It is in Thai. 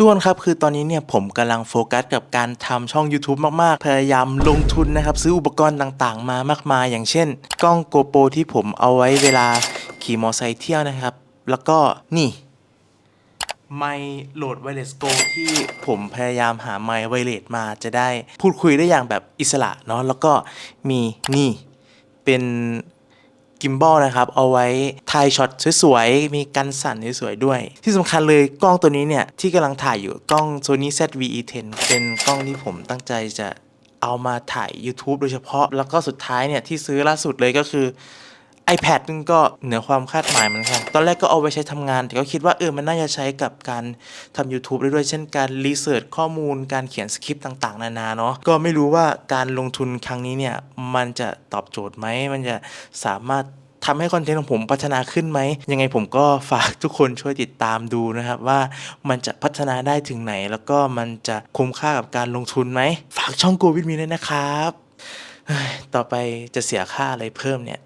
ทุกคนครับคือตอนนี้เนี่ยผมกำลังโฟกัสกับการทำช่อง YouTube มากๆ พยายามลงทุนนะครับ ซื้ออุปกรณ์ต่างๆ มามากมาย อย่างเช่น กล้องโกโปรที่ผมเอาไว้เวลาขี่มอไซค์เที่ยวนะครับ แล้วก็นี่ไมโหลดไวเลสโกที่ผมพยายามหาไมไวเลสมาจะได้พูดคุยได้อย่างแบบอิสระเนาะแล้วก็มีนี่เป็น กิมบอลนะครับ เอาไว้ถ่ายช็อตสวยๆ มีกันสั่นสวยๆด้วย ที่สำคัญเลยกล้องตัวนี้เนี่ย ที่กำลังถ่ายอยู่กล้อง Sony ZV-E10 เป็นกล้องที่ผมตั้งใจจะเอามาถ่าย YouTube โดยเฉพาะ แล้วก็สุดท้ายเนี่ย ที่ซื้อล่าสุดเลยก็คือ iPad นึงก็เหนือความคาดหมายเหมือนกันตอนแรกก็เอาไว้ใช้ทำงาน แต่ก็คิดว่าเออมันน่าจะใช้กับการทำ YouTube ได้ด้วยเช่นการรีเสิร์ชข้อมูลการเขียนสคริปต์ต่างๆ นานาเนาะก็ไม่รู้ว่าการลงทุนครั้งนี้เนี่ยมันจะตอบโจทย์ไหมมันจะสามารถทำให้คอนเทนต์ของผมพัฒนาขึ้นไหม ยังไงผมก็ฝากทุกคนช่วยติดตามดูนะครับว่ามันจะพัฒนาได้ถึงไหน แล้วก็มันจะคุ้มค่ากับการลงทุนไหม ฝากช่องโกวิดมีด้วยนะครับ ต่อไปจะเสียค่าอะไรเพิ่มเนี่ย